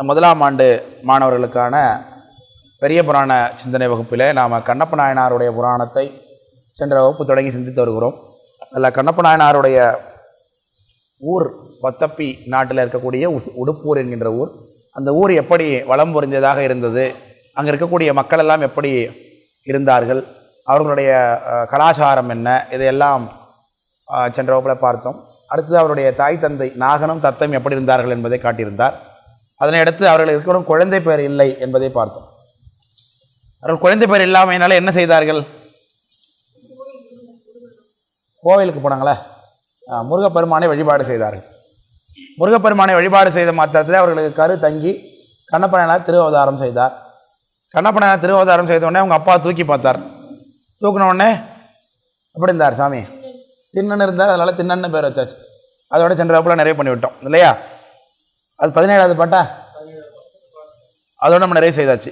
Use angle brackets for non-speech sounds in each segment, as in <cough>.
இந்த முதலாம் ஆண்டு மாணவர்களுக்கான பெரிய புராண சிந்தனை வகுப்பில் நாம் கண்ணப்ப நாயனாருடைய புராணத்தை சென்ற வகுப்பு தொடங்கி சிந்தித்து வருகிறோம். அதில் கண்ணப்ப நாயனாருடைய ஊர் பத்தப்பி நாட்டில் இருக்கக்கூடிய உஸ் உடுப்பூர் என்கின்ற ஊர். அந்த ஊர் எப்படி வளம் பொருந்தியதாக இருந்தது அங்கே இருக்கக்கூடிய மக்கள் எல்லாம் எப்படி இருந்தார்கள் அவர்களுடைய கலாச்சாரம் என்ன இதையெல்லாம் சென்ற வகுப்பில் பார்த்தோம். அடுத்தது அவருடைய தாய் தந்தை நாகனும் தத்தம் எப்படி இருந்தார்கள் என்பதை காட்டியிருந்தார். அதனை அடுத்து அவர்கள் இருக்கிற குழந்தை பேர் இல்லை என்பதை பார்த்தோம். அவர்கள் குழந்தை பேர் இல்லாமையினால என்ன செய்தார்கள்? கோவிலுக்கு போனாங்களே? ஆ, முருகப்பெருமானை வழிபாடு செய்தார்கள். முருகப்பெருமானை வழிபாடு செய்த மாத்திரத்தில் அவர்களுக்கு கரு தங்கி கண்ணப்பனார் திருவதாரம் செய்தார். கண்ணப்பனார் திருவதாரம் செய்த உடனே அவங்க அப்பா தூக்கி பார்த்தார். தூக்கின உடனே எப்படி இருந்தார் சாமி. தின்னன்னு இருந்தார் அதனால் திண்ணன்னு பேர் வச்சாச்சு. அதோட சென்ற வகுப்புல நிறைய பண்ணிவிட்டோம் இல்லையா? அது பதினேழாவது பாட்டா? அதோட நம்ம நிறைய செய்தாச்சு.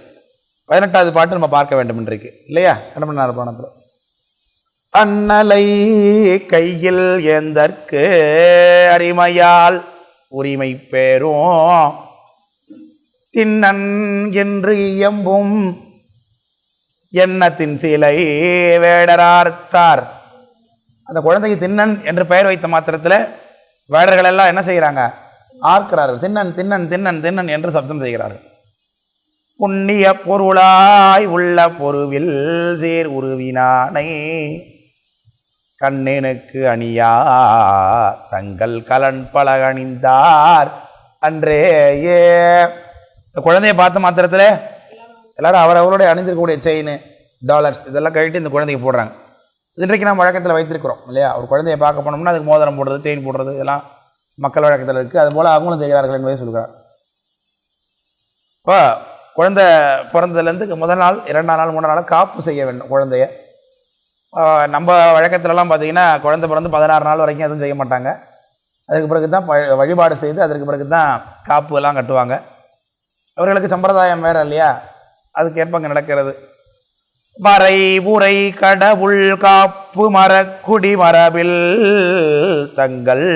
பதினெட்டாவது பாட்டு நம்ம பார்க்க வேண்டும் இன்றைக்கு. இல்லையா? கண்ணப்பனார் புராணத்தில் அண்ணலை கையில் ஏந்தற்கு அரிமையால் உரிமை பெறும் தின்னன் என்று இயம்பும் எண்ணத்தின் சிலை வேடரார்த்தார். அந்த குழந்தைக்கு தின்னன் என்று பெயர் வைத்த மாத்திரத்தில் வேடர்கள் எல்லாம் என்ன செய்கிறாங்க ஆர்க்கிறார்கள். தின்னன் தின்னன் தின்னன் தின்னன் என்று சப்தம் செய்கிறார்கள். புண்ணிய பொருளாய் உள்ள பொருவில் சேர் உருவினானை கண்ணனுக்கு அணியா தங்கள் கலன் பலகணிந்தார் அன்றே ஏ குழந்தைய பார்த்த மாத்திரத்தில் எல்லாரும் அவரவருடைய அணிந்திருக்கக்கூடிய செயின் டாலர்ஸ் இதெல்லாம் கழட்டி இந்த குழந்தைக்கு போடுறாங்க. இது இன்றைக்கு நம்ம வழக்கத்தில் வைத்திருக்கிறோம் இல்லையா? ஒரு குழந்தைய பார்க்க போனோம்னா அதுக்கு மோதிரம் போடுறது செயின் போடுறது இதெல்லாம் மக்கள் வழக்கத்தில் இருக்குது அதுபோல் அவங்களும் செய்கிறார்கள் என்பதை சொல்கிறார். இப்போ குழந்தை பிறந்ததுலேருந்து முதல் நாள் இரண்டாம் நாள் மூணாம் நாள் காப்பு செய்ய வேண்டும் குழந்தைய. நம்ம வழக்கத்திலலாம் பார்த்திங்கன்னா குழந்தை பிறந்து பதினாறு நாள் வரைக்கும் எதுவும் செய்ய மாட்டாங்க. அதுக்கு பிறகு தான் வழிபாடு செய்து அதற்கு பிறகு தான் காப்பு எல்லாம் கட்டுவாங்க. அவர்களுக்கு சம்பிரதாயம் வேறு இல்லையா? அதுக்கேற்ப அங்கே நடக்கிறது. வரை உரை கடவுள் காப்பு மரக்குடி மரபில் தங்கள்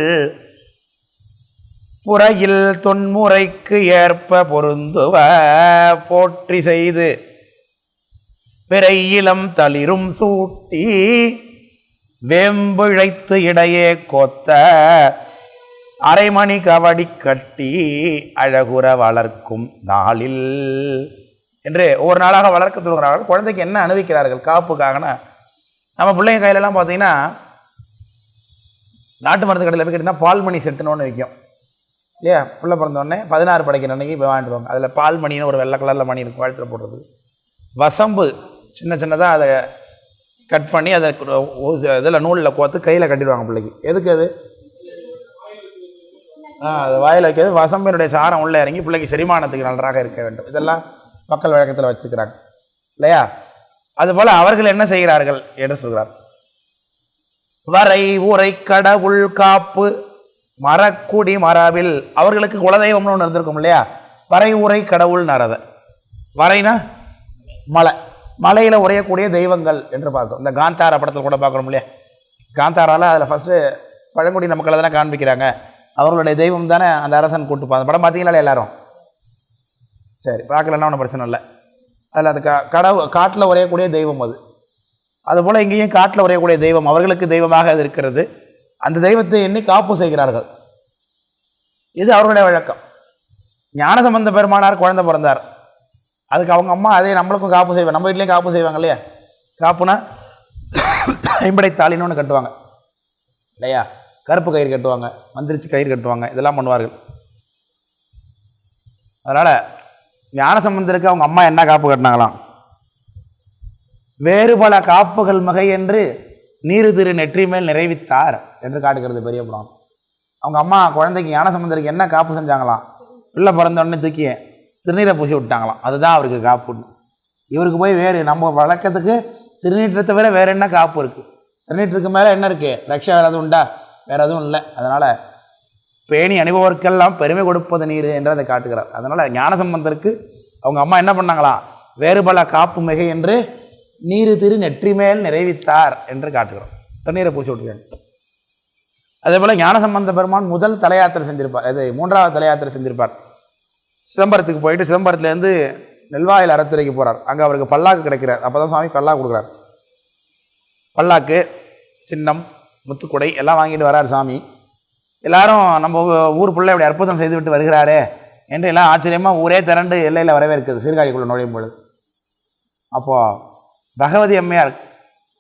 புறையில் தொன்முறைக்கு ஏற்ப பொருந்துவ போற்றி செய்து பிறையிலம் தளிரும் சூட்டி வேம்பிழைத்து இடையே கொத்த அரைமணி கவடி கட்டி அழகுற வளர்க்கும் நாளில். என்று ஒவ்வொரு நாளாக வளர்க்க தொடங்குகிறார்கள் குழந்தைக்கு என்ன அணிவிக்கிறார்கள் காப்புக்காகனா? நம்ம பிள்ளைங்க கையிலலாம் பார்த்தீங்கன்னா நாட்டு மருந்து கடையில் போய் கேட்டிங்கன்னா பால்மணி செட்டுன்னு ஒன்று விற்கும் இல்லையா? பிள்ளை பிறந்தோடனே பதினாறு படைக்கிற அன்றைக்கி போய் வாங்கிட்டு அதில் பால் மணின்னு ஒரு வெள்ளை கலரில் மணி இருக்கும் வாழ்த்துல போடுறது. வசம்பு சின்ன சின்னதாக அதை கட் பண்ணி அதை இதில் நூலில் கோத்து கையில் கட்டிடுவாங்க பிள்ளைக்கு. எதுக்கு அது? ஆ அது வாயில் வைக்கிறது. வசம்பினுடைய சாரம் உள்ளே இறங்கி பிள்ளைக்கு செரிமானத்துக்கு நன்றாக இருக்க வேண்டும். இதெல்லாம் மக்கள் வழக்கத்தில் வச்சுருக்கிறாங்க. இல்லையா? அதுபோல் அவர்கள் என்ன செய்கிறார்கள் என்று சொல்கிறார். வரை உரை கடவுள் காப்பு மரக்குடி மரபில் அவர்களுக்கு குலதெய்வம்னு ஒன்று இருந்திருக்கும் இல்லையா? வரை உரை கடவுள் நரத வரைனா மலை. மலையில் உரையக்கூடிய தெய்வங்கள் என்று பார்க்கும் இந்த காந்தாரா படத்தில் கூட பார்க்குறோம் இல்லையா? காந்தாரால அதில் ஃபஸ்ட்டு பழங்குடி மக்களை தானே காண்பிக்கிறாங்க. அவர்களுடைய தெய்வம் தானே அந்த அரசன் கூட்டு அந்த படம் பார்த்தீங்களா எல்லாரும்? சரி பார்க்கலன்னா ஒன்றும் பிரச்சனை இல்லை. அதில் அந்த க கடவு காட்டில் உரையக்கூடிய தெய்வம் அது. அதுபோல் இங்கேயும் காட்டில் உரையக்கூடிய தெய்வம் அவர்களுக்கு தெய்வமாக அது இருக்கிறது. அந்த தெய்வத்தை எண்ணி காப்பு செய்கிறார்கள். இது அவர்களுடைய வழக்கம். ஞானசம்பந்த பெருமானார் குழந்தை பிறந்தார். அதுக்கு அவங்க அம்மா அதே நம்மளுக்கும் காப்பு செய்வாங்க. நம்ம வீட்லேயும் காப்பு செய்வாங்க இல்லையா? காப்புனா ஐம்படை தாலின்னு ஒன்று கட்டுவாங்க. இல்லையா? கருப்பு கயிறு கட்டுவாங்க மந்திரிச்சு கயிறு கட்டுவாங்க இதெல்லாம் பண்ணுவார்கள். அதனால் ஞானசம்பந்தருக்கு அவங்க அம்மா என்ன காப்பு கட்டினாங்களாம்? வேறு பல காப்புகள் மிகை என்று நீரு திரு நெற்றி மேல் நிறைவித்தார். என்று காட்டுகிறது பெரிய புராணம். அவங்க அம்மா குழந்தைக்கு ஞானசம்பந்தருக்கு என்ன காப்பு செஞ்சாங்களாம் பிள்ளை பிறந்த உடனே தூக்கி திருநீரை பூசி விட்டாங்களாம். அதுதான் அவருக்கு காப்புன்னு இவருக்கு போய் வேறு நம்ம வழக்கத்துக்கு திருநீட்டை தவிர வேறு என்ன காப்பு இருக்குது திருநீட்டுக்கு மேலே என்ன இருக்குது ரக்ஷா வேறு எதுவும் உண்டா? வேறு எதுவும் இல்லை. அதனால் பேணி அணிபவர்க்கெல்லாம் பெருமை கொடுப்பது நீர் என்று அதை காட்டுகிறார். அதனால் ஞானசம்பந்தருக்கு அவங்க அம்மா என்ன பண்ணாங்களாம் வேறு பல காப்பு மிகை என்று நீரு திரு நெற்றி மேல் நிறைவித்தார் என்று காட்டுகிறோம். தண்ணீரை பூசி விட்டுருக்காங்க. அதே போல் ஞானசம்பந்த பெருமான் முதல் தலையாத்திரை செஞ்சிருப்பார். அது மூன்றாவது தலையாத்திரை செஞ்சிருப்பார். சிதம்பரத்துக்கு போயிட்டு சிதம்பரத்துலேருந்து நெல்வாயில் அறத்துறைக்கு போகிறார் அங்கே அவருக்கு பல்லாக்கு கிடைக்கிறார். அப்போ தான் சுவாமி பல்லாக்கு கொடுக்குறார். பல்லாக்கு சின்னம் முத்துக்குடை எல்லாம் வாங்கிட்டு வரார் சாமி எல்லாரும் நம்ம ஊர் பிள்ளை இப்படி அற்புதம் செய்துவிட்டு வருகிறாரே என்று எல்லாம் ஆச்சரியமாக ஊரே திரண்டு எல்லையில் வரவேற்குது. சீர்காழிக்குள்ளே நுழையும் பொழுது. அப்போது பகவதி அம்மையார்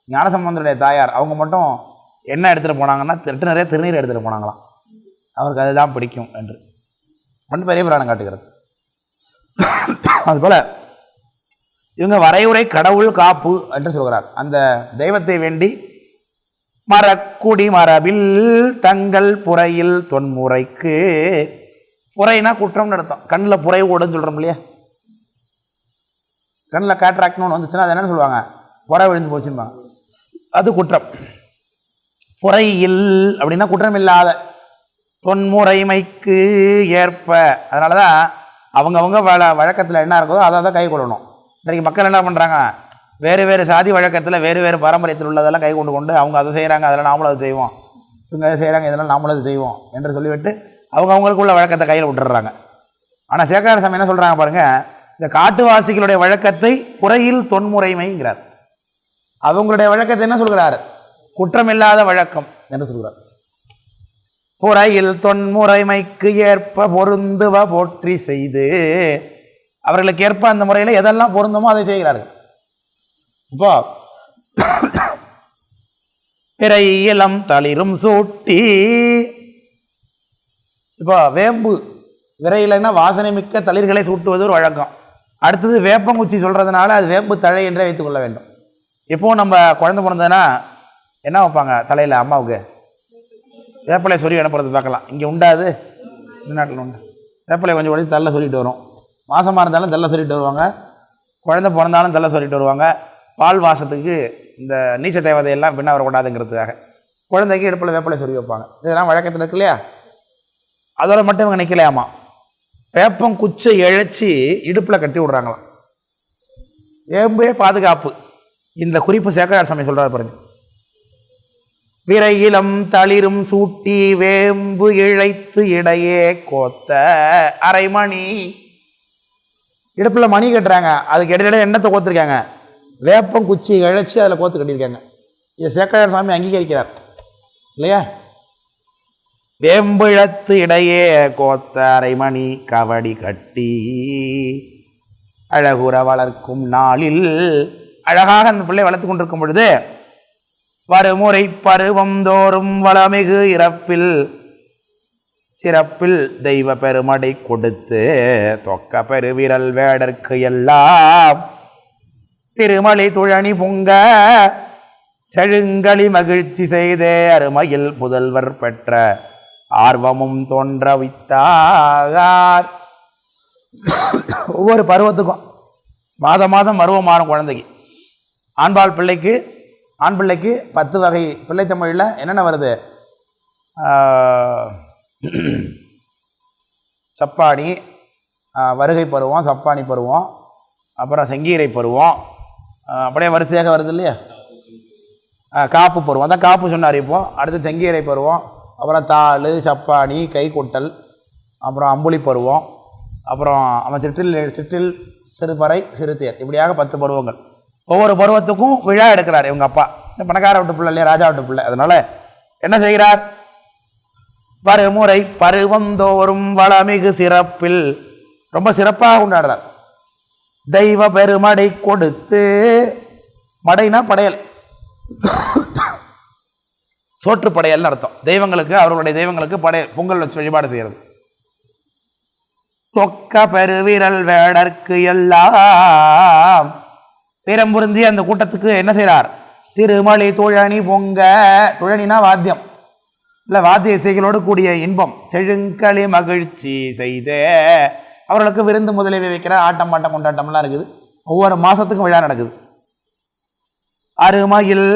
ஞானசம்பந்தருடைய தாயார் அவங்க மட்டும் என்ன எடுத்துகிட்டு போனாங்கன்னா திருட்டு நிறைய திருநீர் எடுத்துகிட்டு போனாங்களாம். அவருக்கு அதுதான் பிடிக்கும் என்று. ஒன்று பெரிய புராணம் காட்டுகிறது. அதுபோல் இவங்க வரையுறை கடவுள் காப்பு என்று சொல்கிறார். அந்த தெய்வத்தை வேண்டி மரக்குடி மரபில் தங்கள் புறையில் தொன்முறைக்கு புறைனா குற்றம்னு நடத்தும் கண்ணில் புறை ஓடுன்னு சொல்கிறோம் இல்லையா? கண்ணில் கேட்ராக்ட்னு ஒன்று வந்துச்சுன்னா அது என்னென்னு சொல்லுவாங்க? புறை விழுந்து போச்சுன்னு அது குற்றம். புறையில் அப்படின்னா குற்றம் இல்லாத தொன்முறைமைக்கு ஏற்ப. அதனால தான் அவங்கவுங்க வழ வழக்கத்தில் என்ன இருக்குதோ அதை தான் கை கொள்ளணும். இன்றைக்கு மக்கள் என்ன பண்ணுறாங்க வேறு வேறு சாதி வழக்கத்தில் வேறு வேறு பாரம்பரியத்தில் உள்ளதெல்லாம் கை கொண்டு கொண்டு அவங்க அதை செய்கிறாங்க அதெல்லாம் நாமளும் அதை செய்வோம். இவங்க அதை செய்கிறாங்க இதெல்லாம் நாமளும் அதை செய்வோம் என்று சொல்லிவிட்டு அவங்க அவங்களுக்குள்ள வழக்கத்தை கையில் விட்டுறாங்க ஆனால் சேகர சாமி என்ன சொல்கிறாங்க பாருங்கள் இந்த காட்டுவாசிகளுடைய வழக்கத்தை குறையில் தொன்முறைமைங்கிறார். அவங்களுடைய வழக்கத்தை என்ன சொல்கிறார்? குற்றமில்லாத வழக்கம் என்று சொல்கிறார். புறையில் தொன்முறைமைக்கு ஏற்ப பொருந்துவ போற்றி செய்து அவர்களுக்கு ஏற்ப அந்த முறையில் எதெல்லாம் பொருந்துமோ அதை செய்கிறார்கள். இப்போ பிறை இளம் தளிரும் சூட்டி இப்போ வேம்பு விரையிலன்னா வாசனை மிக்க தளிர்களை சூட்டுவது ஒரு வழக்கம். அடுத்தது வேப்பங்குச்சி சொல்கிறதுனால அது வேம்பு தழை என்றே வைத்துக்கொள்ள வேண்டும். இப்போவும் நம்ம குழந்தை பிறந்ததுன்னா என்ன வைப்பாங்க தலையில்? அம்மாவுக்கு. வேப்பிலை சொறி அனுப்புறது பார்க்கலாம். இங்கே உண்டாது இந்த உண்டு. வேப்பிலை கொஞ்சம் உடச்சி தள்ள சொல்லிட்டு வரும். மாதமாக இருந்தாலும் தள்ள சொல்லிட்டு வருவாங்க. குழந்தை பிறந்தாலும் தள்ள சொல்லிட்டு வருவாங்க. பால் வாசத்துக்கு இந்த நீச்ச தேவதையெல்லாம் பின்ன வரக்கூடாதுங்கிறதுக்காக. குழந்தைக்கு இடுப்பில் வேப்பிலை சொறி வைப்பாங்க. இதெல்லாம் வழக்கத்தில் இருக்கு இல்லையா? அதோட மட்டும் இவங்க நிற்கலையாமா வேப்பம் குச்சை இழைச்சி இடுப்பில் கட்டி விடுறாங்களாம். வேம்பே பாதுகாப்பு. இந்த குறிப்பு சேகரார் சாமி சொல்கிறார் பாருங்கள் விரையிலம் தளிரும் சூட்டி வேம்பு இழைத்து இடையே கோத்த அரைமணி. இடுப்பில் மணி கட்டுறாங்க. அதுக்கு இடையில எண்ணத்தை கோத்துருக்காங்க. வேப்பம் குச்சி இழைச்சி அதில் கோத்து கட்டியிருக்காங்க. இதை சேக்கரார் சாமி அங்கீகரிக்கிறார். இல்லையா? வேம்பிழத்து இடையே கோத்த அரைமணி கவடி கட்டி அழகுற வளர்க்கும் நாளில் அழகாக அந்த பிள்ளை வளர்த்து கொண்டிருக்கும் பொழுது வருமுறை பருவம் தோறும் வளமிகு இறப்பில் சிறப்பில் தெய்வ பெருமடை கொடுத்து தொக்க பெருவிரல் வேடற்கு எல்லாம் திருமலை துழனி பொங்க செழுங்களி மகிழ்ச்சி செய்தே அருமையில் புதல்வர் பெற்ற ஆர்வமும் தோன்ற வைத்தார் ஒவ்வொரு பருவத்துக்கும் மாதம் மாதம் பருவம் மாறும் குழந்தைக்கு. ஆண்பால் பிள்ளைக்கு ஆண் பிள்ளைக்கு பத்து வகை பிள்ளைத்தமிழில் என்னென்ன வருது? சப்பாணி வருகை பருவம் சப்பாணி பருவம் அப்புறம் செங்கீரை பருவம் அப்படியே வரிசையாக வருது இல்லையா? காப்பு பருவம். தான் காப்பு சொன்னார் இப்போது அடுத்து செங்கீரை பருவம் அப்புறம் தாள் சப்பாணி கைக்குட்டல் அப்புறம் அம்புலி பருவம் அப்புறம் அவன் சிற்றில் சிற்றில் சிறுபறை சிறுத்தையர் இப்படியாக பத்து பருவங்கள். ஒவ்வொரு பருவத்துக்கும் விழா எடுக்கிறார் இவங்க அப்பா. பணக்கார விட்டு பிள்ளை இல்லையா ராஜா விட்டு பிள்ளை. அதனால என்ன செய்கிறார்? பருமுறை பருவந்தோறும் வளமிகு சிறப்பில் ரொம்ப சிறப்பாக கொண்டாடுறார். தெய்வ பெருமடை கொடுத்து மடைனா படையல். சோற்று படையல்னு அர்த்தம். தெய்வங்களுக்கு அவர்களுடைய தெய்வங்களுக்கு படையல் பொங்கல் வச்சு வழிபாடு செய்கிறது தொக்க பெருவிரல் வேடற்கு எல்லாம் பேரம்புருந்தி அந்த கூட்டத்துக்கு என்ன செய்கிறார் திருமலை தோழனி பொங்க துழனினா வாத்தியம். இல்லை வாத்திய இசைகளோடு கூடிய இன்பம். செழுங்களி மகிழ்ச்சி செய்த. அவர்களுக்கு விருந்து முதலியவை வைக்கிற ஆட்டம் பாட்டம் கொண்டாட்டம்லாம் இருக்குது. ஒவ்வொரு மாதத்துக்கும் விழா நடக்குது. அருமையில்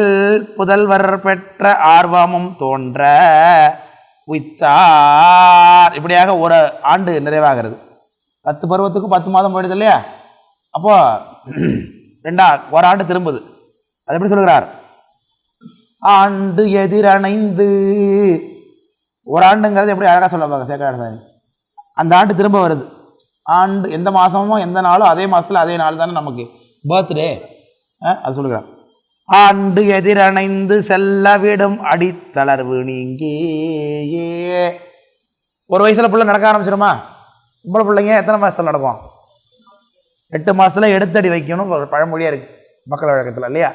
புதல்வர் பெற்ற ஆர்வமும் தோன்ற உய்த்தார். இப்படியாக ஒரு ஆண்டு நிறைவாகிறது. பத்து பருவத்துக்கு பத்து மாதம் போயிடுது இல்லையா? அப்போது ரெண்டா ஒரு ஆண்டு திரும்புது. அது எப்படி சொல்கிறார் ஆண்டு எதிரணைந்து. ஒரு ஆண்டுங்கிறது எப்படி அழகாக சொல்ல பாருங்க அந்த ஆண்டு திரும்ப வருது. ஆண்டு எந்த மாதமோ எந்த நாளும் அதே மாதத்தில் அதே நாள் தானே நமக்கு. பர்த்டே அது சொல்லுகிறார். ஆண்டு எதிரணைந்து செல்ல விடும் அடித்தளர்வு நீங்கி ஒரு வயசில் பிள்ளை நடக்க ஆரம்பிச்சிருமா? பொம்பளை பிள்ளைங்க எத்தனை மாதத்தில் நடக்கும்? எட்டு மாதத்தில் எடுத்தடி வைக்கணும். ஒரு பழமொழியாக இருக்குது மக்கள் வழக்கத்தில் இல்லையா?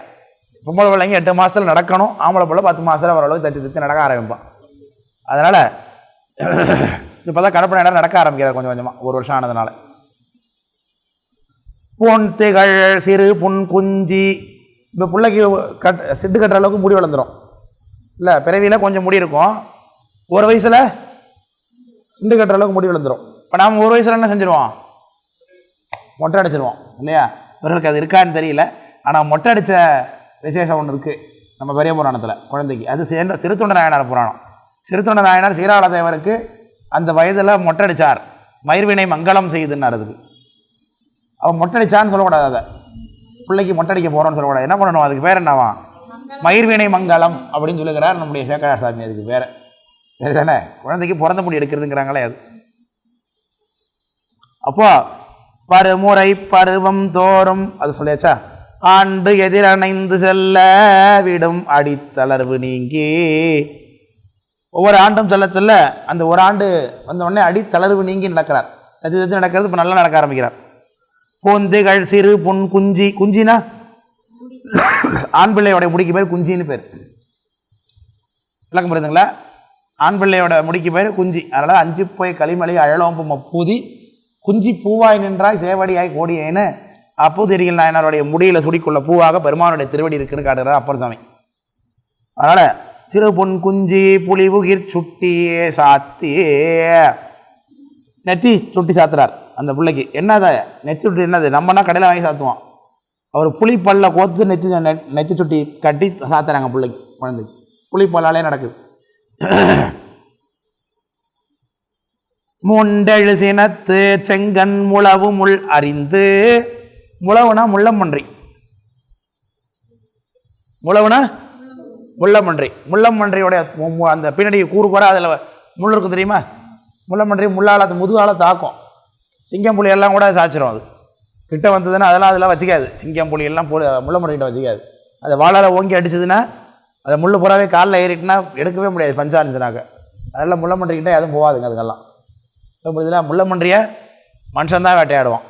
பொம்பளை பிள்ளைங்க எட்டு மாதத்தில் நடக்கணும். ஆம்பளை பிள்ளை பத்து மாதத்தில் ஓரளவுக்கு தத்தி தத்தி நடக்க ஆரம்பிப்பான். அதனால் இப்போ தான் கடப்ப இடம் நடக்க ஆரம்பிக்கிறார் கொஞ்சம் கொஞ்சமாக ஒரு வருஷம் ஆனதுனால. பொன் திகழ் சிறு புன் குஞ்சி இப்போ பிள்ளைக்கு கட் சிட்டு கட்டுற அளவுக்கு முடி வளர்ந்துடும் இல்லை பிறவியில் கொஞ்சம் முடி இருக்கும். ஒரு வயசில் சிண்டு கட்டுற அளவுக்கு முடி விழுந்துரும் இப்போ நாம் ஒரு வயசில் என்ன செஞ்சுருவோம்? மொட்டை அடிச்சிருவோம் இல்லையா? இவர்களுக்கு அது இருக்கான்னு தெரியல. ஆனால் மொட்டை அடித்த விசேஷம் ஒன்று இருக்குது நம்ம பெரிய புராணத்தில் குழந்தைக்கு. அது சேர்ந்த சிறுத்தொண்ட நாயனார் புராணம். சிறுத்தொண்ட நாயனார் சீராள தேவருக்கு அந்த வயதில் மொட்டை அடித்தார் மயிர்வினை மங்களம் செய்துன்னார் அதுக்கு. அவன் மொட்டை அடிச்சான்னு சொல்லக்கூடாது அதை. பிள்ளைக்கு மொட்டை அடிக்க போகிறோன்னு சொல்லக்கூடாது. என்ன பண்ணணும்? அதுக்கு பேர் என்னவா? மயிர்வினை மங்களம் அப்படின்னு சொல்லுகிறார் நம்முடைய சேக்கரார் சாமி அதுக்கு பேர். சரிதானே? குழந்தைக்கு பிறந்த முடி எடுக்கிறதுங்கிறாங்களே அது. அப்போ பருமுறை பருவம் தோறும். அது சொல்லியாச்சா? ஆண்டு எதிரணைந்து செல்ல விடும் அடித்தளர்வு நீங்கி. ஒவ்வொரு ஆண்டும் சொல்ல சொல்ல அந்த ஒரு ஆண்டு வந்த உடனே அடித்தளர்வு நீங்கி நடக்கிறார். எது எது நடக்கிறது இப்போ நல்லா நடக்க ஆரம்பிக்கிறார். பூந்துகள் சிறு புன் குஞ்சி குஞ்சினா? ஆண் பிள்ளையோட முடிக்கு பேர் குஞ்சின்னு பேர். விளக்கம் புரியுதுங்களா? ஆண் பிள்ளையோட முடிக்கு பேர் குஞ்சி. அதனால் அஞ்சு போய் களிமலை அழலோம்பு பூதி குஞ்சி பூவாய் நின்றாய் சேவடியாய் கோடியேன்னு அப்பூதிரிகள் நாயனாருடைய முடியில சுடிக்குள்ள பூவாக பெருமானுடைய திருவடி இருக்குன்னு காட்டுகிறார் அப்பர் சாமி அதனால் சிறு பொன் குஞ்சி புலிவுகிர் சுட்டியே சாத்தியே. நெத்தி சுட்டி சாத்துறார் அந்த பிள்ளைக்கு. என்னது? நெத்தி சுட்டி என்னது? நம்மனா கடையில் வாங்கி சாத்துவோம். அவர் புளி பல்ல கோத்து நெத்தி நெ- நெத்தி சுட்டி கட்டி சாத்துறாங்க பிள்ளைக்கு குழந்தைக்கு. புளி பல்லாலே நடக்குது. முண்டெழு சினத்து செங்கன் முளவு முள் அறிந்து. முளவுனா முள்ளம்பன்றி. முளவுனா முள்ளம்பன்றி. முள்ளம்பன்றியோட மு- மு- அந்த பின்னாடி கூறு கூற அதில் முள் இருக்கும் தெரியுமா? முள்ளம்பன்றி முள்ளால் அது முதுகால தாக்கும். சிங்கம் புலி எல்லாம் கூட சாய்ச்சிரும் அது. கிட்ட வந்ததுன்னா அதெல்லாம் அதெல்லாம் வச்சுக்காது. சிங்கம் புலி எல்லாம் புலி முள்ளம்பன்றிகிட்ட வச்சுக்காது. அதை வாழால் ஓங்கி அடிச்சதுன்னா அதை முள் புறாவே காலில் ஏறிட்டுனா எடுக்கவே முடியாது பஞ்சா அதெல்லாம் முள்ளம்பன்றிக்கிட்டே எதுவும் போகாதுங்க அதுக்கெல்லாம். இப்போ புரியுதுல முள்ளமன்றிய மனுஷன் தான் வேட்டையாடுவான்.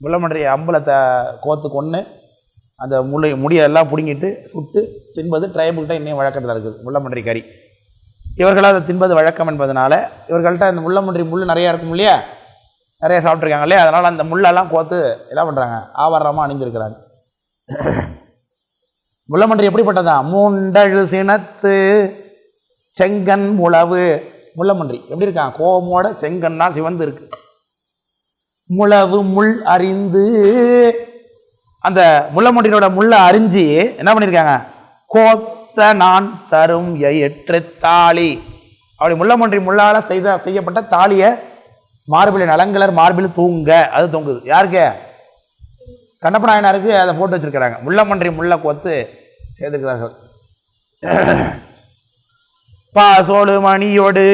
முள்ளமன்றிய அம்பலத்தை கோத்து கொன்று அந்த முள்ளை முடியெல்லாம் பிடுங்கிட்டு சுட்டு தின்பது ட்ரைபுக்கிட்ட இன்னும் வழக்கத்தில் இருக்குது முள்ளமன்றி கறி. இவர்களால் அதை தின்பது வழக்கம் என்பதனால இவர்கள்ட்ட அந்த முள்ளமன்றி முள் நிறையா இருக்கும் இல்லையா? நிறைய சாப்பிட்ருக்காங்க இல்லையா? அதனால் அந்த முள்ளெல்லாம் கோத்து என்ன பண்ணுறாங்க ஆவரணமாக அணிஞ்சிருக்கிறாங்க முள்ளமன்றி எப்படிப்பட்டதான் மூண்டழு சினத்து செங்கன் முழவு முள்ளமன்றி. எப்படி இருக்கான் கோமோட செங்கன்னா சிவந்து இருக்கு. முழவு முள் அறிந்து. அந்த முள்ளமன்றியோட முள்ளை அறிஞ்சு என்ன பண்ணியிருக்காங்க கோத்த நான் தரும் எற்று தாலி அப்படி முள்ளமன்றி முள்ளால் செய்த செய்யப்பட்ட தாலியை மார்பிளின் நலங்கலர் மார்பில் தூங்க. அது தொங்குது. யாருக்கு? கண்ணப்பநாயனாருக்கு அதை போட்டு வச்சிருக்கிறாங்க. முள்ளமன்றி முள்ள கோத்து செய்திருக்கிறார்கள் பாசோடு மணியோடு.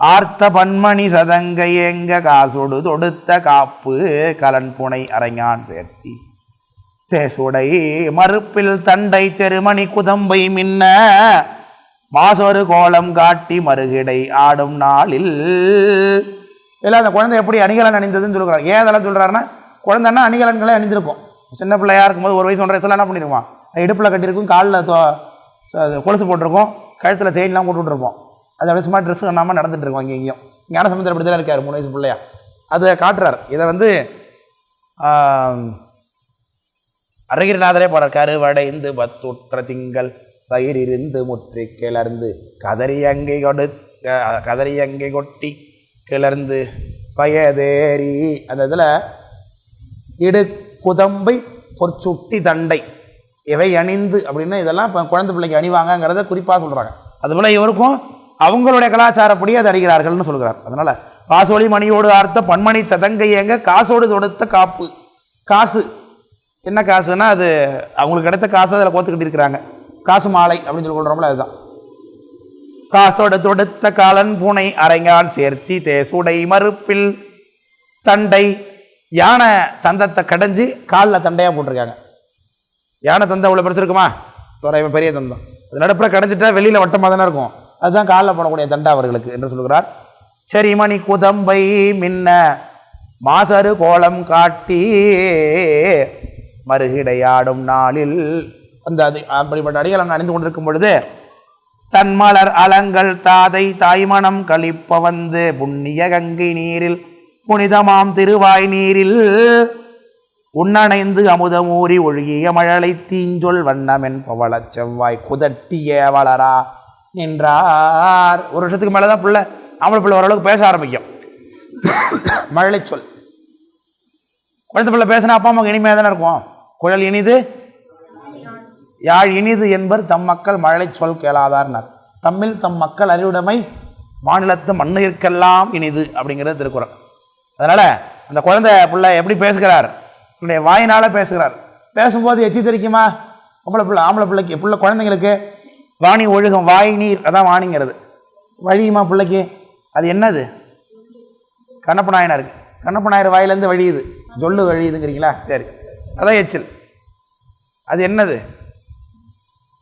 ஆர்த்த பன்மணி சதங்கை எங்க காசோடு தொடுத்த காப்பு கலன் புனை அரங்கான் சேர்த்தி. தேசுடை மறுப்பில் தண்டை செருமணி குதம்பை மின்ன. மாசொரு கோலம் காட்டி மறுகிடை ஆடும் நாளில். இல்லை அந்த குழந்தை எப்படி அணிகலன் அணிந்ததுன்னு சொல்லுறாரு ஏன் அதெல்லாம் சொல்கிறாருன்னா குழந்தைன்னா அணிகலன்களே அணிந்திருக்கும். சின்ன பிள்ளையா இருக்கும்போது ஒரு வயசு ஒன்றரை வயசுல என்ன பண்ணிருப்பான் இடுப்பில் கட்டியிருக்கும் காலில் கொலுசு போட்டிருக்கோம். கழுத்தில் செயின்லாம் போட்டு அது அப்படியே சும்மா ட்ரெஸ் பண்ணாமல் நடந்துட்டு இருக்கோம் இங்கே இங்கேயும். ஞான சமுத்திரம் அப்படி தான் இருக்கார் மூணு வயசு பிள்ளையா. அதை காட்டுறார். இதை வந்து ஆம், அருகிரிநாதரே பாடுறார். கருவடைந்து பத்துற்ற திங்கள் பயிரிருந்து முற்றி கிளர்ந்து கதறியங்கை கொடு கதறி அங்கை கொட்டி கிளர்ந்து பயதேரி அந்த இதில் இடு குதம்பை பொற்சுட்டி தண்டை. இவை அணிந்து அப்படின்னா இதெல்லாம் இப்போ குழந்தை பிள்ளைக்கு அணிவாங்கங்கிறத குறிப்பாக சொல்கிறாங்க அதுபோல் இவருக்கும் அவங்களுடைய கலாச்சாரப்படி அதை அணிகிறார்கள்னு சொல்கிறார். அதனால் காசோலி மணியோடு ஆர்த்த பன்மணி சதங்கையங்க காசோடு தொடுத்த காப்பு. காசு. என்ன காசுன்னா அது அவங்களுக்கு கிடைத்த காசு அதில் கோத்துக்கிட்டு இருக்கிறாங்க. காசு மாலை அப்படின்னு சொல்லி சொல்கிறோம்ல அதுதான். காசோடு தொடுத்த காலன் பூனை அரைங்கான் சேர்த்தி தேசுடை மறுப்பில் தண்டை. யானை தந்தத்தை கடைஞ்சி காலில் தண்டையாக போட்டிருக்காங்க. யானை தந்தம் அவ்வளோ பெருசு இருக்குமா? துறைவன் பெரிய தந்தம் அது நடுப்புற கடைஞ்சிட்டா வெளியில் வட்டமாக தானே இருக்கும். அதுதான் காலில் போடக்கூடிய தண்டை அவர்களுக்கு என்று சொல்கிறார். செரிமணி குதம்பை மின்ன மாசரு கோலம் காட்டி மறுகிடையாடும் நாளில் அந்த அது அப்படிப்பட்ட அடிகள் அங்கே அணிந்து கொண்டிருக்கும் பொழுது தன்மலர் அலங்கள் தாதை தாய்மணம் கழிப்ப வந்து புண்ணிய கங்கை நீரில் புனிதமாம் திருவாய் நீரில் உண்ணணைந்து அமுதமூறி ஒழுகிய மழலை தீஞ்சொல் வண்ணமென் பவள செவ்வாய் குதட்டிய வளரா நின்றார். ஒரு வருஷத்துக்கு மேலே தான் பிள்ளை ஆம்பளை பிள்ளை ஓரளவுக்கு பேச ஆரம்பிக்கும். மழலை சொல். குழந்தை பிள்ளை பேசினா அப்பா அம்மாவுக்கு இனிமையாக தானே இருக்கும். குழல் இனிது யாழ் இனிது என்பர் தம் மக்கள் மழலை சொல் கேளாதார்னார். தமிழ் தம் மக்கள் அறிவுடைமை மாநிலத்து மண்ணிற்கெல்லாம் இனிது அப்படிங்கிறது திருக்குறள். அதனால் அந்த குழந்தை பிள்ளை எப்படி பேசுகிறார்? தன்னுடைய வாயினால் பேசுகிறார். பேசும்போது எச்சி தெரிக்குமா பொம்பளை பிள்ளை ஆம்பளை பிள்ளைக்கு பிள்ளை குழந்தைங்களுக்கு வாணி ஒழுகும் வாய் நீர் அதான் வாணிங்கிறது. வழியுமா பிள்ளைக்கு. அது என்னது? கண்ணப்ப நாயனாருக்கு கண்ணப்ப நாயர் வாயிலேருந்து வழியுது. ஜொல்லு வழியுதுங்கிறீங்களா? சரி. அதான் எச்சில். அது என்னது?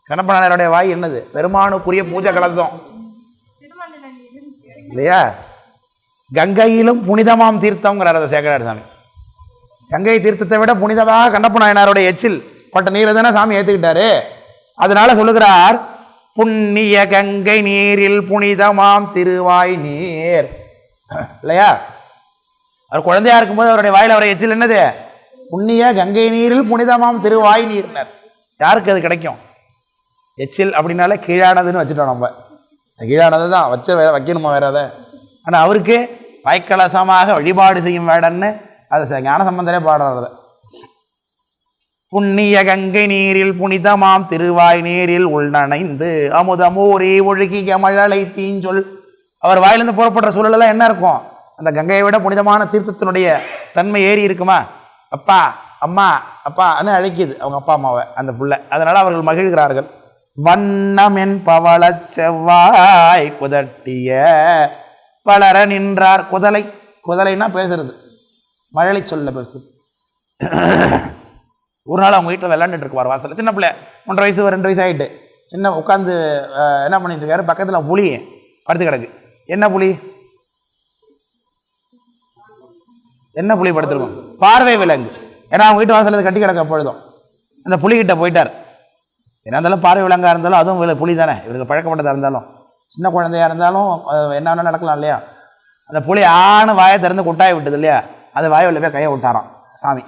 கண்ணப்ப நாயனருடைய வாய் என்னது? பெருமானுக்குரிய பூஜை கலசம். இல்லையா? கங்கையிலும் புனிதமாம் தீர்த்தம்ங்கிறார் அதை சேகராடு சாமி. கங்கை தீர்த்தத்தை விட புனிதமாக கண்டப்ப நாயனாருடைய எச்சில் பட்ட நீரை தானே சாமி ஏற்றுக்கிட்டாரு அதனால சொல்லுகிறார் புண்ணிய கங்கை நீரில் புனிதமாம் திருவாய் நீர். இல்லையா? அவர் குழந்தையா இருக்கும்போது அவருடைய வாயில் அவரை எச்சில் என்னது? புண்ணிய கங்கை நீரில் புனிதமாம் திருவாய் நீர்னர். யாருக்கு அது கிடைக்கும்? எச்சில் அப்படின்னாலே கீழானதுன்னு வச்சுட்டோம் நம்ம. கீழானது தான் வச்ச வைக்கணுமா வேற அதை? ஆனால் அவருக்கு வாய்க்கலசமாக வழிபாடு செய்யும் வேடன்னு அது ச- ஞான சம்பந்தரே பாடுறது புண்ணிய கங்கை நீரில் புனிதமாம் திருவாய் நீரில் உள்நனைந்து அமுதமூரி ஒழுகி கமழலை தீஞ்சொல். அவர் வாயிலிருந்து புறப்படுற சூழலெல்லாம் என்ன இருக்கும்? அந்த கங்கையை விட புனிதமான தீர்த்தத்தினுடைய தன்மை ஏறி இருக்குமா? அப்பா அம்மா அப்பான்னு அழைக்குது அவங்க அப்பா அம்மாவை அந்த புள்ள. அதனால் அவர்கள் மகிழ்கிறார்கள். வண்ணமென் பவளச் செவ்வாய் குதட்டிய. வளர நின்றார் குதலை. குதலைன்னா பேசுறது. மழலை சொல்ல பேசுறது ஒரு நாள் அவங்க வீட்டில் விளாண்டுட்டு இருக்குவார் வாசல்ல. சின்ன பிள்ளை ஒன்றரை வயசு ரெண்டு வயசு ஆகிட்டு சின்ன உட்காந்து என்ன பண்ணிட்டு இருக்காரு? பக்கத்தில் புளி படுத்து கிடக்கு. என்ன புளி என்ன புளி படுத்துருக்கோம்? பார்வை விலங்கு. ஏன்னா அவங்க வீட்டு வாசலில் கட்டி கிடக்க பொழுதும் அந்த புளிக்கிட்ட போயிட்டார். என்ன இருந்தாலும் பார்வை விலங்காக இருந்தாலும் அதுவும் புளி தானே. இவருக்கு பழக்கப்பட்டதாக இருந்தாலும். சின்ன குழந்தையாக இருந்தாலும் என்ன வேணாலும் நடக்கலாம் இல்லையா? அந்த புளி ஆணு வாயை திறந்து கொட்டாய விட்டது இல்லையா? அது வாயை போய் கையை விட்டாராம். சாமி.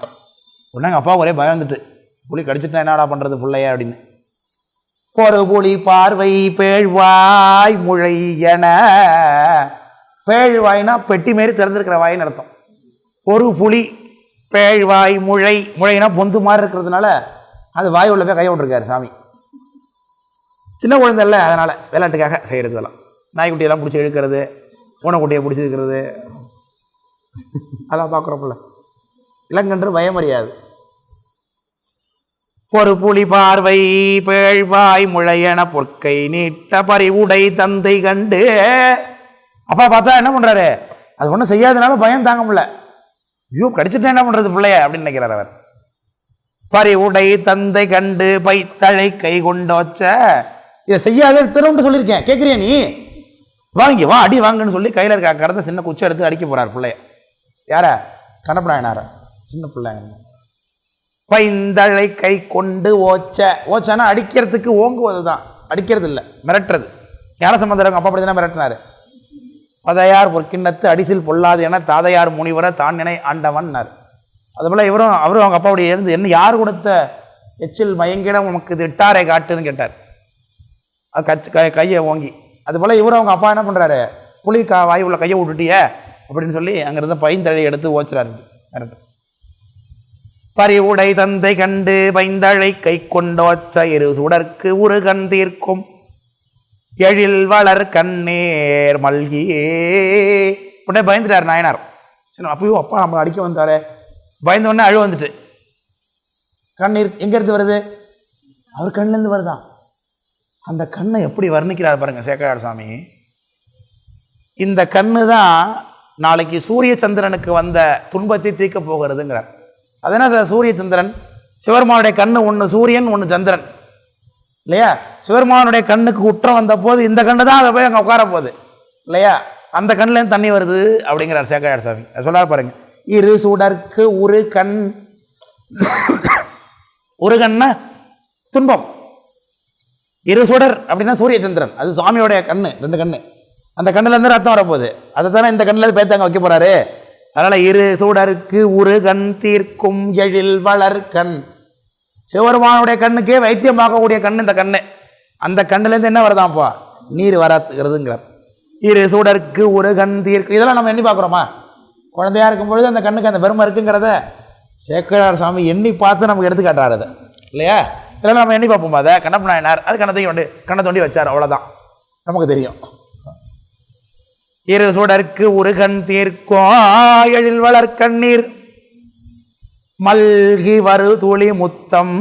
உடனே எங்கள் அப்பா ஒரே பயம் வந்துட்டு புலி கடிச்சிட்டா என்னடா பண்ணுறது புள்ளைய அப்படின்னு. ஒரு புலி பார்வை பேழ்வாய் முழையன பேழ்வாய்னா பெட்டி மாரி திறந்துருக்கிற வாயின்னு அர்த்தம். ஒரு புலி பேழ்வாய் முழை முழைனா பொந்து மாதிரி இருக்கிறதுனால அது வாய் உள்ள போய் கை விட்டுருக்காரு சாமி. சின்ன குழந்தை இல்லை அதனால் விளையாட்டுக்காக செய்கிறதுலாம் நாய்க்குட்டியெல்லாம் பிடிச்சி இழுக்கிறது பூனைக்குட்டியை பிடிச்சி இருக்கிறது அதான் பார்க்குறோம்ல இளங்கன்று பயமறியாது. பொறு புலி பார்வை பேழ்வாய் முழையன பொற்கை நீட்ட பறிவுடை தந்தை கண்டு. அப்பா பார்த்தா என்ன பண்றாரு? அது ஒன்றும் செய்யாதனால பயம் தாங்க முடியல. ஐயோ கடிச்சிட்டா என்ன பண்றது பிள்ளைய? அப்படின்னு நினைக்கிறார் அவர். பறிவுடை தந்தை கண்டு பைத்தழை கை கொண்டோச்ச. இதை செய்யாத திரும்ப சொல்லியிருக்கேன். கேட்குறியா நீ? வாங்கி வா அடி வாங்கன்னு சொல்லி கையில் இருக்க கடந்த சின்ன குச்சி எடுத்து அடிக்க போறார் பிள்ளைய. யார? கண்ணப்பநாயனார. சின்ன பிள்ளைங்க. பைந்தழை கை கொண்டு ஓச்ச. ஓச்சனா அடிக்கிறதுக்கு ஓங்குவது தான் அடிக்கிறது இல்லை மிரட்டுறது. ஞான அவங்க அப்பா அப்படி தானே மிரட்டினார். பதையார் ஒரு கிண்ணத்து அடிசில் பொல்லாது என தாதையார் முனிவரை தான் நினை ஆண்டவன்னார். அதுபோல் இவரும் அவரும் அவங்க அப்பாவுடைய இருந்து என்ன யார் கொடுத்த எச்சில் மயங்கிடம் உமக்கு இது இட்டாரை காட்டுன்னு கேட்டார். அது கச் கையை ஓங்கி. அதுபோல் இவரும் அவங்க அப்பா என்ன பண்ணுறாரு புலி கா வாய் உள்ள கையை விட்டுட்டியே அப்படின்னு சொல்லி அங்கிருந்த பைந்தழை எடுத்து ஓச்சுறாரு. மிரட்டு பறிவுடை தந்தை கண்டு பைந்தழை கை கொண்டோச்ச இரு சுடர்க்கு ஒரு கண் தீர்க்கும். எழில் வளர் கண்ணேர் மல்கியே உடனே பயந்துட்டார் நாயனார். சரி அப்பயும் அப்பா நம்மளை அடிக்க வந்தாரே. பயந்த உடனே அழு வந்துட்டு. கண்ணீர் எங்கேருந்து வருது? அவர் கண்ணிலேருந்து வருதான் அந்த கண்ணை எப்படி வர்ணிக்கிறார் பாருங்க சேக்கரார் சாமி இந்த கண்ணு தான் நாளைக்கு சூரிய சந்திரனுக்கு வந்த துன்பத்தை தீர்க்க போகிறதுங்கிறார். அதனால் சார் சூரிய சந்திரன் சிவருமானுடைய கண்ணு ஒன்று சூரியன் ஒன்று சந்திரன். இல்லையா? சிவருமானுடைய கண்ணுக்கு குற்றம் வந்த போது இந்த கண்ணு தான் அதை போய் அங்கே உட்கார போகுது. இல்லையா? அந்த கண்ணுலேருந்து தண்ணி வருது அப்படிங்கிறார் சேக்கரார் சாமி. சொல்லார் பாருங்க. இரு சுடர்க்கு ஒரு கண். ஒரு கண்ணா துன்பம். இரு சுடர் அப்படின்னா சூரிய சந்திரன் அது சுவாமியோடைய கண்ணு ரெண்டு கண்ணு. அந்த கண்ணுலேருந்து ரத்தம் வரப்போகுது. அதை தானே இந்த கண்ணில் பேத்தாங்க வைக்க போகிறாரு அதனால் இரு சூடருக்கு உரு கண் தீர்க்கும் எழில் வளர் கண். சிவருமானுடைய கண்ணுக்கே வைத்தியம் பார்க்கக்கூடிய கண் இந்த கண்ணு. அந்த கண்ணுலேருந்து என்ன வருதாம்ப்பா நீர் வராதுங்கிறார் இரு சூடருக்கு ஒரு கண் தீர்க்கும். இதெல்லாம் நம்ம எண்ணி பார்க்குறோமா? குழந்தையா இருக்கும் பொழுது அந்த கண்ணுக்கு அந்த பெருமை இருக்குங்கிறத சேக்கரார் சாமி எண்ணி பார்த்து நமக்கு எடுத்து காட்டுறாரு அதை. இல்லையா? இதெல்லாம் நம்ம எண்ணி பார்ப்போம் அதை? கண்ணப்ப நாயனார் அது கண்ணை தூக்கி கண்ணை தோண்டி வச்சார். அவ்வளோதான் நமக்கு தெரியும். இரு சுடற்கு ஒரு கண் தீர்க்கும் எழில் வளர் கண்ணீர் மல்கி வரு துளி முத்தம்.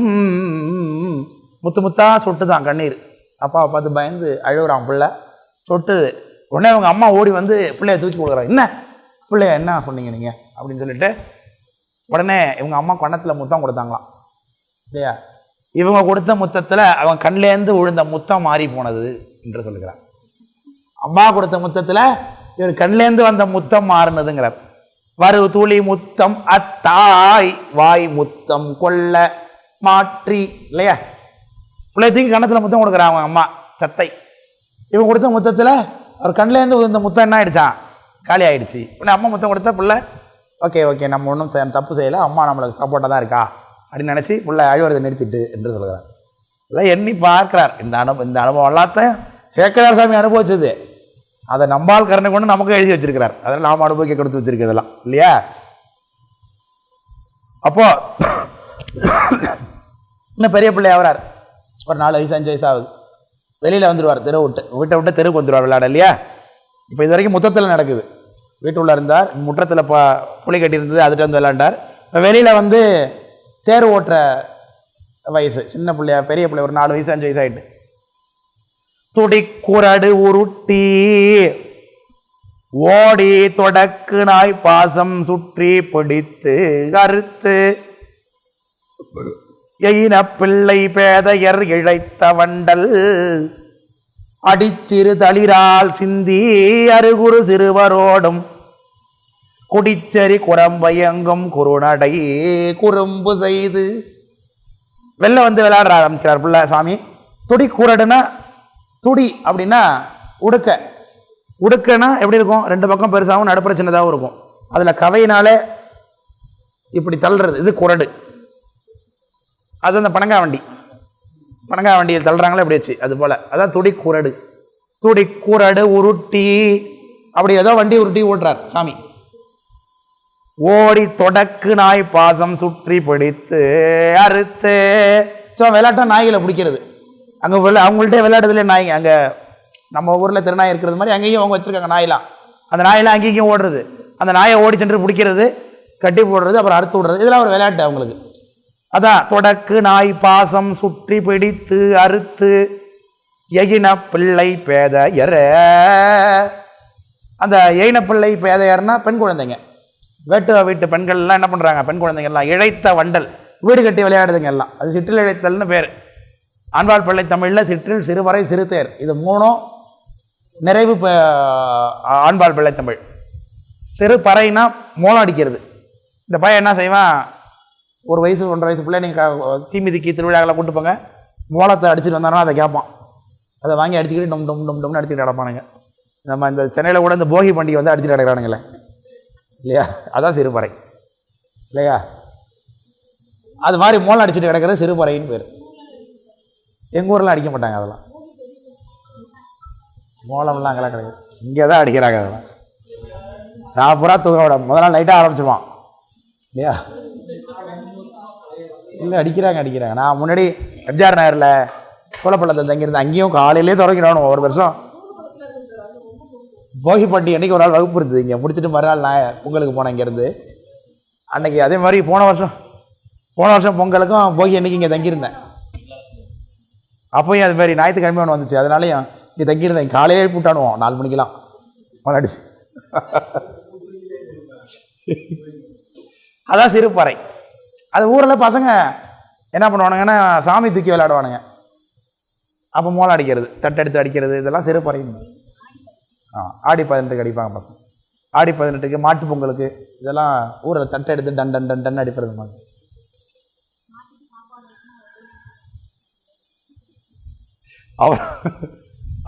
முத்து முத்தா சொட்டு தான் கண்ணீர். அப்பாவை பார்த்து பயந்து அழுகுறான் பிள்ளை. சொட்டு. உடனே அவங்க அம்மா ஓடி வந்து பிள்ளைய தூக்கி கொடுக்குறாங்க. என்ன? பிள்ளைய என்ன சொன்னீங்க நீங்கள் அப்படின்னு சொல்லிட்டு உடனே இவங்க அம்மா கன்னத்தில் முத்தம் கொடுத்தாங்களாம். இல்லையா? இவங்க கொடுத்த முத்தத்தில் அவன் கண்லேருந்து விழுந்த முத்தம் மாறி போனது என்று சொல்லுகிறான். அம்மா கொடுத்த முத்தத்தில் இவர் கண்லேருந்து வந்த முத்தம் மாறினதுங்கிறார். வரு துளி முத்தம் அத்தாய் வாய் முத்தம் கொள்ள மாற்றி இல்லையா? பிள்ளை தூக்கி கணத்தில் முத்தம் கொடுக்குறான் அவன் அம்மா தத்தை. இவன் கொடுத்த முத்தத்தில் அவர் கண்ணிலேருந்து இந்த முத்தம் என்ன ஆயிடுச்சான் காலி ஆயிடுச்சு. உடனே அம்மா முத்தம் கொடுத்தா பிள்ளை ஓகே ஓகே நம்ம ஒன்றும் தப்பு செய்யலை. அம்மா நம்மளுக்கு சப்போர்ட்டாக தான் இருக்கா? அப்படின்னு நினச்சி பிள்ளை அழுவறதை நிறுத்திட்டு என்று சொல்கிறார். இல்லை எண்ணி பார்க்கிறார். இந்த அனுபவம் இந்த அனுபவம் எல்லாத்தையும் சேக்கரார் சாமி அனுபவிச்சது. அதை நம்பால் கருணை கொண்டு நமக்கு எழுதி வச்சிருக்கிறார். அதெல்லாம் நாம் அனுபவிக்க கொடுத்து வச்சிருக்கிறதெல்லாம் இல்லையா? அப்போ இன்னும் பெரிய பிள்ளை ஆகிறார் ஒரு நாலு வயசு அஞ்சு வயசு ஆகுது. வெளியில் வந்துடுவார் தெரு விட்டு. வீட்டை விட்டு தெருவுக்கு வந்துடுவார் விளையாட இல்லையா? இப்போ இது வரைக்கும் முத்தத்தில் நடக்குது. வீட்டுள்ள இருந்தார் முற்றத்தில் இப்போ புளி கட்டியிருந்தது அதுகிட்ட வந்து விளையாண்டார். இப்போ வெளியில் வந்து தேர் ஓட்டுற வயசு சின்ன பிள்ளையா பெரிய பிள்ளை ஒரு நாலு வயசு அஞ்சு வயசு ஆகிட்டு துடிக்குரடு உருட்டி. ஓடி தொடக்கு நாய் பாசம் சுற்றி பிடித்து அறுத்து. எயின பிள்ளை பேதையர் இழைத்த வண்டல். அடிச்சிறு தளிரால் சிந்தி அருகுரு சிறுவரோடும். குடிச்செறி குரம்பயங்கும் குறுநடை குறும்பு செய்து. வெளில வந்து விளையாட ஆரம்பிக்கிறார் பிள்ளை சாமி. துடி துடி அப்படின்னா உடுக்க. உடுக்கனா எப்படி இருக்கும்? ரெண்டு பக்கம் பெருசாகவும் நடுப்புற சின்னதாகவும் இருக்கும். அதில் கவையினாலே இப்படி தள்ளுறது இது குரடு. அது அந்த பனங்கா வண்டி. பனங்கா வண்டியில் தள்ளுறாங்களே அப்படி வச்சு. அது போல். அதான் துடி குரடு. துடி குரடு உருட்டி. அப்படி ஏதோ வண்டி உருட்டி ஓட்டுறார் சாமி. ஓடி தொடக்கு நாய் பாசம் சுற்றி பிடித்து அறுத்து. ஸோ விளையாட்டா நாய்களை பிடிக்கிறது. அங்கே விளை அவங்கள்ட்ட விளையாடுறதுல நாய்ங்க அங்கே நம்ம ஊரில் திருநாய் இருக்கிறது மாதிரி அங்கேயும் அவங்க வச்சுருக்காங்க நாயெலாம் அந்த நாயெல்லாம் அங்கேயும் ஓடுறது. அந்த நாயை ஓடி சென்று பிடிக்கிறது கட்டி போடுறது அப்புறம் அறுத்து விடுறது. இதெல்லாம் ஒரு விளையாட்டு அவங்களுக்கு. அதான் தொடக்கு நாய் பாசம் சுற்றி பிடித்து அறுத்து எகின பிள்ளை பேதையர அந்த எயின பிள்ளை பேதையர்னா பெண் குழந்தைங்க. வேட்டு வீட்டு பெண்கள்லாம் என்ன பண்ணுறாங்க பெண் குழந்தைங்கள்லாம் இழைத்த வண்டல். வீடு கட்டி விளையாடுதுங்க எல்லாம். அது சிற்றில் இழைத்தல்னு பேர். ஆண்பாள் பிள்ளை தமிழில் சிற்றில் சிறுவரை சிறுதேர். இது மூணும் நிறைவு ப- ஆண்பாள் பிள்ளை தமிழ். சிறு பறைனா மோளம் அடிக்கிறது. இந்த பையன் என்ன செய்வான்? ஒரு வயசு ஒன்றரை வயசு பிள்ளை நீங்கள் தீமிதிக்கு திருவிழாக்களை கூட்டு போங்க. மோளத்தை அடிச்சுட்டு வந்தானோ அதை கேட்பான். அதை வாங்கி அடிச்சுக்கிட்டு டும் டும் டும் டம்னு அடிச்சுட்டு கிடப்பானுங்க நம்ம இந்த சென்னையில் கூட இந்த போகி பண்டிகை வந்து அடிச்சுட்டு கிடக்கிறானுங்களே இல்லையா? அதான் சிறுபறை இல்லையா? அது மாதிரி மோளம் அடிச்சுட்டு கிடக்கிறது சிறுபறைன்னு பேர். எங்கள் ஊரெலாம் அடிக்க மாட்டாங்க அதெல்லாம். மோளம்லாம் அங்கெல்லாம் கிடையாது. இங்கே தான் அடிக்கிறாங்க அதெல்லாம். நான் பூரா தூங்க விட முதல் நாள் நைட்டாக ஆரம்பிச்சிருவான். இல்லையா? இல்லை அடிக்கிறாங்க அடிக்கிறாங்க. நான் முன்னாடி எம்ஜிஆர் நகரில் சோழப்பள்ளத்தில் தங்கியிருந்தேன். அங்கேயும் காலையிலே தொடங்கிடணும் ஒரு வருஷம். போகி பண்டிகை அன்றைக்கி ஒரு நாள் வகுப்பு இருந்தது. இங்கே முடிச்சுட்டு மறுநாள் நான் பொங்கலுக்கு போனேன் இங்கேருந்து. அன்றைக்கி அதே மாதிரி போன வருஷம். போன வருஷம் பொங்கலுக்கும் போகி அன்றைக்கி இங்கே தங்கியிருந்தேன். அப்போயும் அது மாதிரி ஞாயிற்றுக்கிழமை ஒன்று வந்துச்சு. அதனாலையும் இங்கே தங்கியிருந்தேன் காலையிலே எழுப்பி நாலு மணிக்கெல்லாம். மலாடிச்சு <laughs> அதான் சிறுப்பறை அது ஊரில் பசங்க என்ன பண்ணுவானுங்கன்னா சாமி தூக்கி விளையாடுவானுங்க. அப்போ மோளம் அடிக்கிறது தட்டெடுத்து அடிக்கிறது இதெல்லாம் சிறுப்பறையும் ஆ ஆடி பதினெட்டுக்கு அடிப்பாங்க பசங்க. ஆடி பதினெட்டுக்கு மாட்டு பொங்கலுக்கு இதெல்லாம் ஊரில் தட்டெடுத்து டன் டன் டன் டன் அடிக்கிறது மாதிரி. அப்புறம்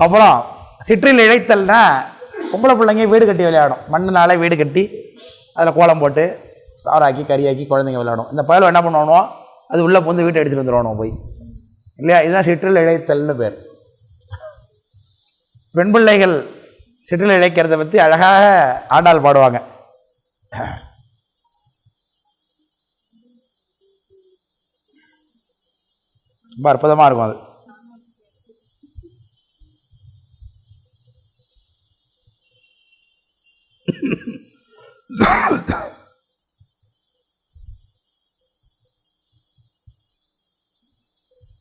அப்புறம் சிற்றில் இழைத்தல்னா பொம்பளை பிள்ளைங்க வீடு கட்டி விளையாடும். மண்ணினால வீடு கட்டி அதில் கோலம் போட்டு சாராக்கி கறியாக்கி குழந்தைங்க விளையாடும். இந்த பயலும் என்ன பண்ணுவானோ அது உள்ளே புந்து வீட்டை அடிச்சுட்டு வந்துடுவானோ போய். இல்லையா? இதுதான் சிற்றில் இழைத்தல்னு பேர். பெண் பிள்ளைகள் சிற்றில் இழைக்கிறத பற்றி அழகாக ஆண்டாள் பாடுவாங்க. ரொம்ப அற்புதமாக இருக்கும் அது.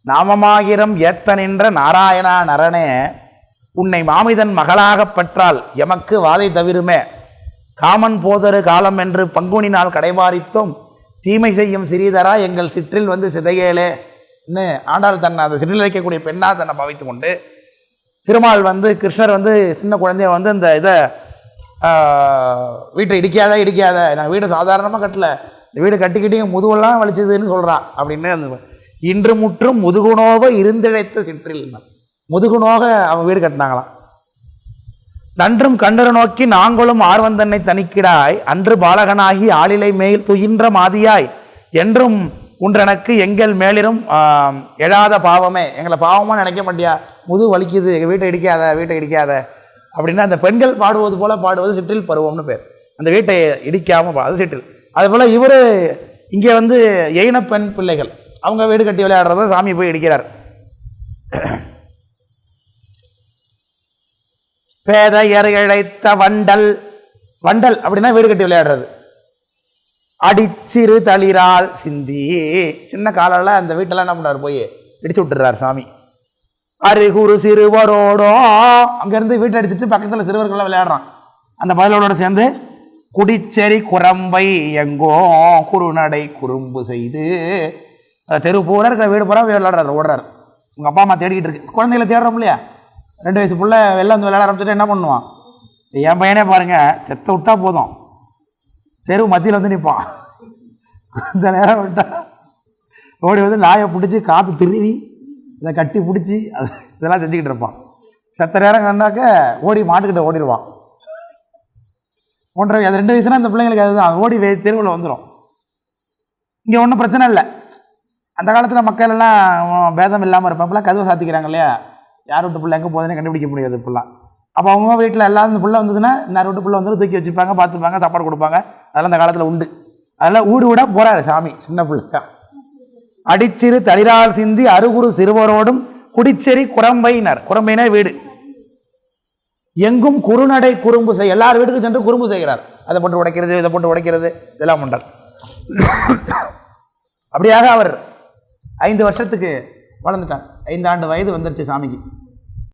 நாமமாகிரம் ஏத்த நின்ற நாராயணா நரனே உன்னை மாமிதன் மகளாகப் பெற்றால் எமக்கு வாதை தவிருமே. காமன் போதரு காலம் என்று பங்குனி நாள் தீமை செய்யும் சிறிதரா எங்கள் சிற்றில் வந்து சிதையேலே. ஆண்டாள் தன்னை அந்த சிற்றில் வைக்கக்கூடிய பெண்ணாக தன்னை பாவித்து கொண்டு திருமால் வந்து கிருஷ்ணர் வந்து சின்ன குழந்தைய வந்து இந்த இதை வீட்டை இடிக்காத இடிக்காத. நான் வீடு சாதாரணமாக கட்டல. இந்த வீடு கட்டிக்கிட்டே முதுகெல்லாம் வலிச்சதுன்னு சொல்கிறான் அப்படின்னு அந்த இன்று முற்றும் முதுகுணோக இருந்திழைத்த சிற்றில் முதுகுணோக அவன் வீடு கட்டினாங்களாம். நன்றும் கண்டர நோக்கி நாங்களும் ஆர்வந்தன்னை தணிக்கிடாய் அன்று பாலகனாகி ஆளிலை மேல் துயின்ற மாதியாய். என்றும் உன்றனக்கு எங்கள் மேலிரும் எழாத பாவமே. எங்களை பாவமாக நினைக்க மாட்டியா? முது வலிக்குது. எங்கள் வீட்டை இடிக்காத வீட்டை இடிக்காத. அப்படின்னா அந்த பெண்கள் பாடுவது போல பாடுவது சிற்றில் பருவம்னு பேர். அந்த வீட்டை இடிக்காமல் அது சிற்றில். அதுபோல் இவர் இங்கே வந்து எயின பெண் பிள்ளைகள். அவங்க வீடு கட்டி விளையாடுறத சாமி போய் இடிக்கிறார். பேதையர் இழைத்த வண்டல். வண்டல் அப்படின்னா வீடு கட்டி விளையாடுறது. அடிச்சிறு தளிரால் சிந்தி. சின்ன காலால் அந்த வீட்டெல்லாம் என்ன பண்ணுறாரு போய் இடிச்சு விட்டுறார் சாமி. அருகுரு சிறுவரோடோ. அங்கேருந்து வீட்டை அடிச்சிட்டு பக்கத்தில் சிறுவர்கள்லாம் விளையாடுறான். அந்த பயலோட சேர்ந்து குடிச்செறி குரம்பை எங்கோ குறுநடை குறும்பு செய்து. அந்த தெரு பூரா இருக்கிற வீடு பூரா விளையாடுறாரு ஓடுறாரு. உங்கள் அப்பா அம்மா தேடிக்கிட்டு இருக்கு. குழந்தைகளை தேடுறோம் இல்லையா? ரெண்டு வயசு புள்ள வெளில வந்து விளையாட ஆரம்பிச்சுட்டு என்ன பண்ணுவான்? என் பையனே பாருங்கள் செத்த விட்டா போதும். தெரு மத்தியில் வந்து நிற்பான் கொஞ்ச நேரம் விட்டா ஓடி வந்து நாயை பிடிச்சி காற்று திருவி இதை கட்டி பிடிச்சி அது இதெல்லாம் செஞ்சுக்கிட்டு இருப்பான். செத்த நேரம் கண்டாக்க ஓடி மாட்டுக்கிட்ட ஓடிடுவான். ஒன்றரை அது ரெண்டு வயசுனா அந்த பிள்ளைங்களுக்கு அதுதான் ஓடி வே தெருவில் வந்துடும் இங்கே ஒன்றும் பிரச்சனை இல்லை. அந்த காலத்தில் மக்கள் எல்லாம் பேதம் இல்லாமல் இருப்பாங்க இப்பெல்லாம் கதவை சாத்திக்கிறாங்க இல்லையா? யார் வீட்டு பிள்ளை எங்கே போகுதுன்னு கண்டுபிடிக்க முடியாது இப்பெல்லாம். அப்போ அவங்க வீட்டில் எல்லாரும் இந்த பிள்ளை வந்ததுன்னா இந்த விட்டு பிள்ளை வந்து தூக்கி வச்சுப்பாங்க பார்த்துப்பாங்க சாப்பாடு கொடுப்பாங்க. அதெல்லாம் அந்த காலத்தில் உண்டு. அதெல்லாம் ஊடு ஊடாக போகிறாரு சாமி சின்ன பிள்ளைக்கா அடிச்சிறு தளிரால் சிந்தி அருகுரு சிறுவரோடும் குடிச்செறி குரம்பையினர். குரம்பைனா வீடு. எங்கும் குறுநடை குறும்பு செய் எல்லார் வீட்டுக்கும் சென்று குறும்பு செய்கிறார். அதை போட்டு உடைக்கிறது இதை போட்டு உடைக்கிறது இதெல்லாம் பண்றார் அப்படியாக அவர் ஐந்து வருஷத்துக்கு வளர்ந்துட்டார். ஐந்து ஆண்டு வயது வந்துருச்சு சாமிக்கு.